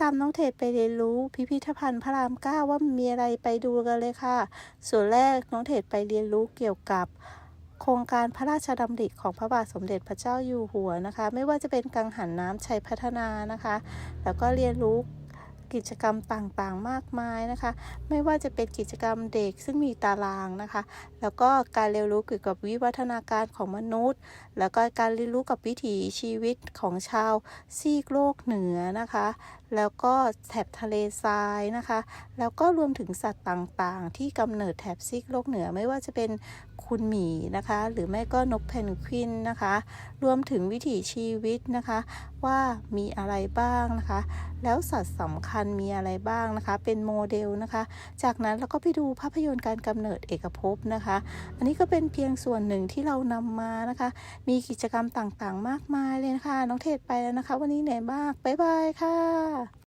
ตามน้องเทดไปเรียนรู้ พิพิธภัณฑ์พระรามเก้าว่ามีอะไรไปดูกันเลยค่ะ ส่วนแรกน้องเทดไปเรียนรู้เกี่ยวกับโครงการพระราชดำริของพระบาทสมเด็จพระเจ้าอยู่หัวนะคะ ไม่ว่าจะเป็นกังหันน้ำชัยพัฒนานะคะ แล้วก็เรียนรู้ กิจกรรมต่างๆ มากมายนะคะ ไม่ว่าจะเป็นกิจกรรมเด็กซึ่งมีตารางนะคะ แล้วก็การเรียนรู้เกี่ยวกับวิวัฒนาการของมนุษย์ แล้วก็การเรียนรู้กับวิถีชีวิตของชาวซีกโลกเหนือนะคะ แล้วก็แถบทะเลทรายนะคะ แล้วก็รวมถึงสัตว์ต่างๆ ที่กำเนิดแถบซีกโลกเหนือไม่ว่าจะเป็นคุณหมีนะคะ หรือไม่ก็นกเพนกวินนะคะ รวมถึงวิถีชีวิตนะคะ ว่ามีอะไรบ้างนะคะ แล้วสัตว์สำคัญมีอะไรบ้างนะคะ เป็นโมเดลนะคะ จากนั้นเราก็ไปดูภาพยนตร์การกำเนิดเอกภพนะคะ อันนี้ก็เป็นเพียงส่วนหนึ่งที่เรานำมานะคะ มีกิจกรรมต่างๆ มากมายเลยนะคะ น้องเทศไปแล้วนะคะ วันนี้เหนื่อยมาก บ๊ายบายค่ะ